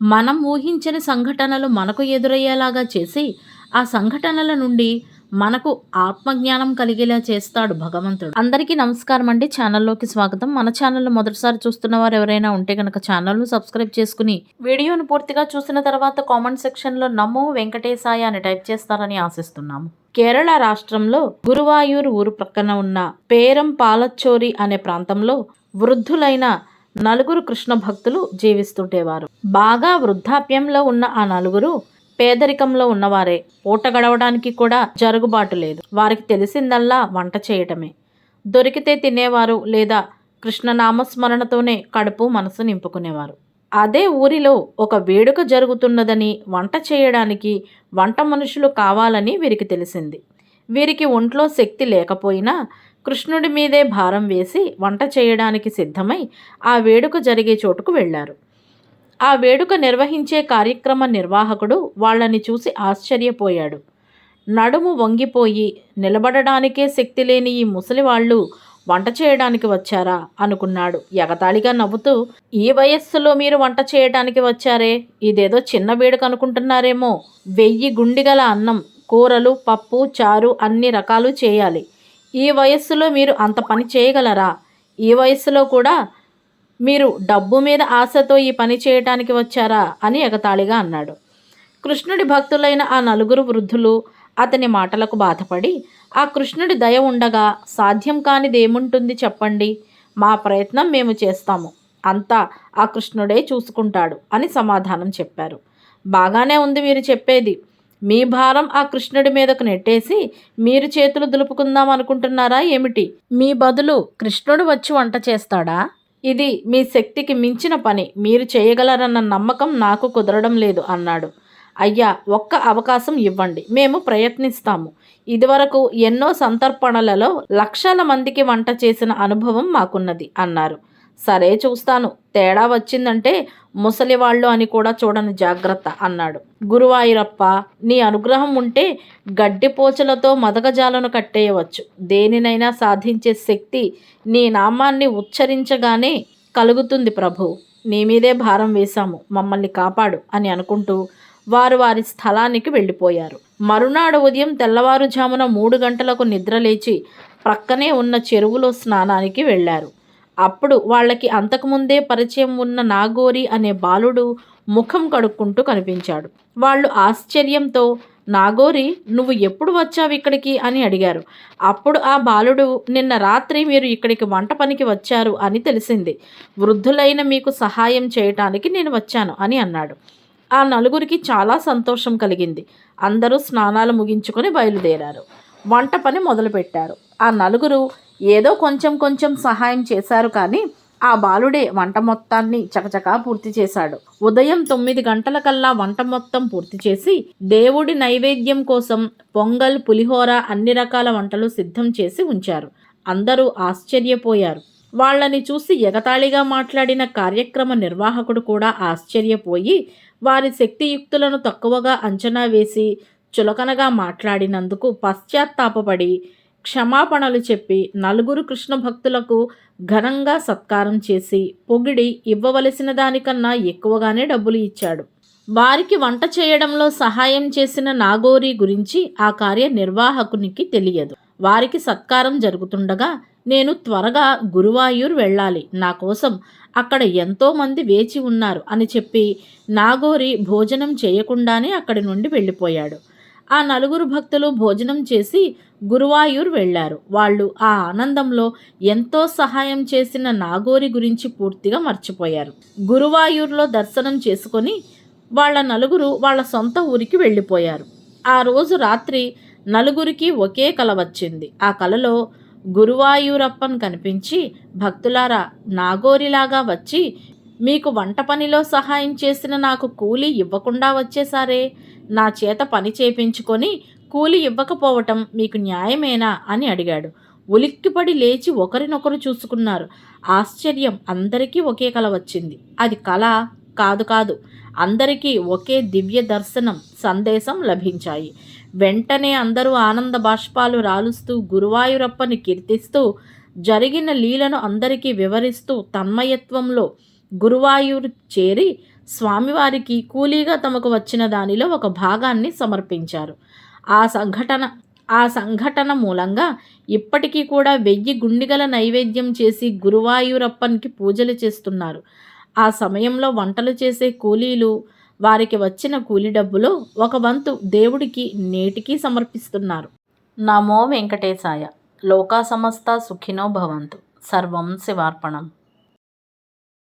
మనం ఊహించని సంఘటనలు మనకు ఎదురయ్యేలాగా చేసి ఆ సంఘటనల నుండి మనకు ఆత్మజ్ఞానం కలిగేలా చేస్తాడు భగవంతుడు. అందరికీ నమస్కారం అండి. ఛానల్లోకి స్వాగతం. మన ఛానల్ మొదటిసారి చూస్తున్న వారు ఎవరైనా ఉంటే కనుక ఛానల్ను సబ్స్క్రైబ్ చేసుకుని వీడియోను పూర్తిగా చూసిన తర్వాత కామెంట్ సెక్షన్లో నమో వెంకటేశాయ అని టైప్ చేస్తారని ఆశిస్తున్నాము. కేరళ రాష్ట్రంలో గురువాయూరు ఊరు ప్రక్కన ఉన్న పేరం పాలచ్చోరి అనే ప్రాంతంలో వృద్ధులైన నలుగురు కృష్ణ భక్తులు జీవిస్తుండేవారు. బాగా వృద్ధాప్యంలో ఉన్న ఆ నలుగురు పేదరికంలో ఉన్నవారే. పూట గడవడానికి కూడా జరుగుబాటు లేదు. వారికి తెలిసిందల్లా వంట చేయటమే. దొరికితే తినేవారు లేదా కృష్ణ నామస్మరణతోనే కడుపు మనసు నింపుకునేవారు. అదే ఊరిలో ఒక వేడుక జరుగుతున్నదని వంట చేయడానికి వంట మనుషులు కావాలని వీరికి తెలిసింది. వీరికి ఒంట్లో శక్తి లేకపోయినా కృష్ణుడి మీదే భారం వేసి వంట చేయడానికి సిద్ధమై ఆ వేడుక జరిగే చోటుకు వెళ్ళారు. ఆ వేడుక నిర్వహించే కార్యక్రమ నిర్వాహకుడు వాళ్ళని చూసి ఆశ్చర్యపోయాడు. నడుము వంగిపోయి నిలబడడానికే శక్తి లేని ఈ ముసలి వాళ్ళు వంట చేయడానికి వచ్చారా అనుకున్నాడు ఎగతాళిగా నవ్వుతూ. ఈ వయస్సులో మీరు వంట చేయడానికి వచ్చారే? ఇదేదో చిన్న వేడుక అనుకుంటున్నారేమో. వెయ్యి గుండిగల అన్నం కూరలు పప్పు చారు అన్ని రకాలు చేయాలి. ఈ వయస్సులో మీరు అంత పని చేయగలరా? ఈ వయస్సులో కూడా మీరు డబ్బు మీద ఆశతో ఈ పని చేయటానికి వచ్చారా? అని ఎగతాళిగా అన్నాడు. కృష్ణుడి భక్తులైన ఆ నలుగురు వృద్ధులు అతని మాటలకు బాధపడి ఆ కృష్ణుడి దయ ఉండగా సాధ్యం కానిదేముంటుంది చెప్పండి. మా ప్రయత్నం మేము చేస్తాము. అంతా ఆ కృష్ణుడే చూసుకుంటాడు అని సమాధానం చెప్పారు. బాగానే ఉంది మీరు చెప్పేది. మీ భారం ఆ కృష్ణుడి మీదకు నెట్టేసి మీరు చేతులు దులుపుకుందాం అనుకుంటున్నారా ఏమిటి? మీ బదులు కృష్ణుడు వచ్చి వంట చేస్తాడా? ఇది మీ శక్తికి మించిన పని. మీరు చేయగలరన్న నమ్మకం నాకు కుదరడం లేదు అన్నాడు. అయ్యా ఒక్క అవకాశం ఇవ్వండి. మేము ప్రయత్నిస్తాము. ఇదివరకు ఎన్నో సంతర్పణలలో లక్షల మందికి వంట చేసిన అనుభవం మాకున్నది అన్నారు. సరే చూస్తాను. తేడా వచ్చిందంటే ముసలివాళ్ళు అని కూడా చూడని జాగ్రత్త అన్నాడు. గురువాయిరప్ప నీ అనుగ్రహం ఉంటే గడ్డిపోచలతో మదగజాలను కట్టేయవచ్చు. దేనినైనా సాధించే శక్తి నీ నామాన్ని ఉచ్చరించగానే కలుగుతుంది ప్రభు. నీ మీదే భారం వేశాము. మమ్మల్ని కాపాడు అని అనుకుంటూ వారు వారి స్థలానికి వెళ్ళిపోయారు. మరునాడు ఉదయం తెల్లవారుజామున మూడు గంటలకు నిద్రలేచి ప్రక్కనే ఉన్న చెరువులో స్నానానికి వెళ్ళారు. అప్పుడు వాళ్ళకి అంతకుముందే పరిచయం ఉన్న నాగోరి అనే బాలుడు ముఖం కడుక్కుంటూ కనిపించాడు. వాళ్ళు ఆశ్చర్యంతో నాగోరి నువ్వు ఎప్పుడు వచ్చావు ఇక్కడికి? అని అడిగారు. అప్పుడు ఆ బాలుడు నిన్న రాత్రి మీరు ఇక్కడికి వంట పనికి వచ్చారు అని తెలిసింది. వృద్ధులైన మీకు సహాయం చేయటానికి నేను వచ్చాను అని అన్నాడు. ఆ నలుగురికి చాలా సంతోషం కలిగింది. అందరూ స్నానాలు ముగించుకొని బయలుదేరారు. వంట పని మొదలుపెట్టారు. ఆ నలుగురు ఏదో కొంచెం కొంచెం సహాయం చేశారు కానీ ఆ బాలుడే వంట మొత్తాన్ని చకచకా పూర్తి చేశాడు. ఉదయం తొమ్మిది గంటలకల్లా వంట మొత్తం పూర్తి చేసి దేవుడి నైవేద్యం కోసం పొంగల్ పులిహోర అన్ని రకాల వంటలు సిద్ధం చేసి ఉంచారు. అందరూ ఆశ్చర్యపోయారు. వాళ్ళని చూసి ఎగతాళిగా మాట్లాడిన కార్యక్రమ నిర్వాహకుడు కూడా ఆశ్చర్యపోయి వారి శక్తియుక్తులను తక్కువగా అంచనా వేసి చులకనగా మాట్లాడినందుకు పశ్చాత్తాపడి క్షమాపణలు చెప్పి నలుగురు కృష్ణ భక్తులకు ఘనంగా సత్కారం చేసి పొగిడి ఇవ్వవలసిన దానికన్నా ఎక్కువగానే డబ్బులు ఇచ్చాడు. వారికి వంట చేయడంలో సహాయం చేసిన నాగోరి గురించి ఆ కార్య నిర్వాహకునికి తెలియదు. వారికి సత్కారం జరుగుతుండగా నేను త్వరగా గురువాయూర్ వెళ్ళాలి. నా కోసం అక్కడ ఎంతోమంది వేచి ఉన్నారు అని చెప్పి నాగోరి భోజనం చేయకుండానే అక్కడి నుండి వెళ్ళిపోయాడు. ఆ నలుగురు భక్తులు భోజనం చేసి గురువాయూర్ వెళ్ళారు. వాళ్ళు ఆ ఆనందంలో ఎంతో సహాయం చేసిన నాగోరి గురించి పూర్తిగా మర్చిపోయారు. గురువాయూర్లో దర్శనం చేసుకొని వాళ్ళ నలుగురు వాళ్ళ సొంత ఊరికి వెళ్ళిపోయారు. ఆ రోజు రాత్రి నలుగురికి ఒకే కల వచ్చింది. ఆ కలలో గురువాయూరప్పన్ కనిపించి భక్తులారా నాగోరిలాగా వచ్చి మీకు వంట పనిలో సహాయం చేసిన నాకు కూలీ ఇవ్వకుండా వచ్చేసారే. నా చేత పని చేపించుకొని కూలి ఇవ్వకపోవటం మీకు న్యాయమేనా అని అడిగాడు. ఉలిక్కిపడి లేచి ఒకరినొకరు చూసుకున్నారు. ఆశ్చర్యం! అందరికీ ఒకే కల వచ్చింది. అది కళ కాదు కాదు అందరికీ ఒకే దివ్య దర్శనం సందేశం లభించాయి. వెంటనే అందరూ ఆనంద బాష్పాలు రాలుస్తూ గురువాయూరప్పని కీర్తిస్తూ జరిగిన లీలను అందరికీ వివరిస్తూ తన్మయత్వంలో గురువాయూరు చేరి స్వామివారికి కూలీగా తమకు వచ్చిన దానిలో ఒక భాగాన్ని సమర్పించారు. ఆ సంఘటన ఆ సంఘటన మూలంగా ఇప్పటికీ కూడా వెయ్యి గుండిగల నైవేద్యం చేసి గురువాయూరప్పనికి పూజలు చేస్తున్నారు. ఆ సమయంలో వంటలు చేసే కూలీలు వారికి వచ్చిన కూలి డబ్బులో ఒక వంతు దేవుడికి నేటికి సమర్పిస్తున్నారు. నమో వెంకటేశాయ. లోకా సమస్త సుఖినో భవంతు. సర్వం శివార్పణం.